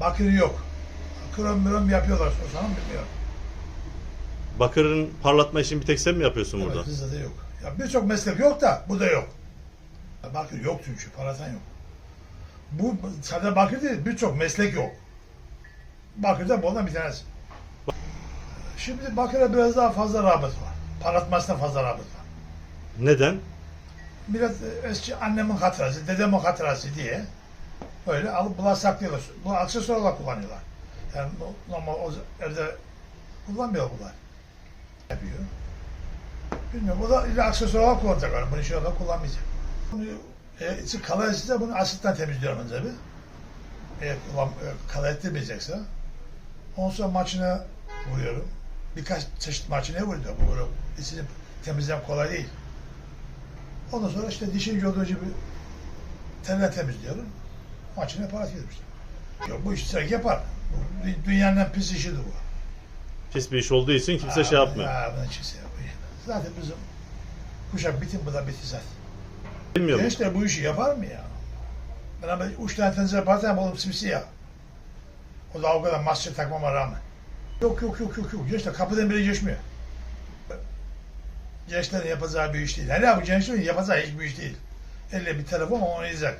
Bakır yok. Krom mürüm yapıyorlar sorsan bilmiyorum. Bakırın parlatma işini bir tek sen mi yapıyorsun burada? Evet, bizde de yok. Ya birçok meslek yok da bu da yok. Bakır yok çünkü paratan yok. Bu sadece bakır değil birçok meslek yok. Bakır da bundan bir tanesi. Şimdi bakıra biraz daha fazla rağbet var. Parlatmasına fazla rağbet var. Neden? E, eski annemin hatırası, dedemin hatırası diye böyle alıp bunlar saklıyorlar. Bu aksesuar olarak kullanıyorlar. Yani normal o evde kullanmıyor bunlar. Yapıyor. Bilmiyorum. O da illa aksesuar olarak kullanacak. Yani bunu şey olarak kullanmayacak. Bunu e, içi kalayetsizse bunu asitten temizliyorum önce bir. Eğer kullan, e, kala ettirmeyecekse. Ondan sonra maçına vuruyorum. Birkaç çeşit maçına vuruyor. Bu böyle içini temizlem kolay değil. Ondan sonra işte dişin yolduğu gibi telle temizliyorum. Maçına para işte. Yok bu işi sen yapar. Bu dü- dünyanın en pis işidir bu. Pis bir iş olduğu için kimse şey yapmıyor. Ya, bunu kimse yapmıyor. Zaten bizim kuşak bitim bu da bitti zaten. Bilmiyor musun? Gençler bu işi yapar mı ya? Ben ama üç tane tencere yaparsam oğlum simsiyah. O da o kadar maske takmama rağmen. Yok yok yok yok yok. Gençler kapıdan bile geçmiyor. Gençlerin yapacağı bir iş değil. Hele bu gençlerin yapacağı hiçbir iş değil. Elle bir telefon onu izler.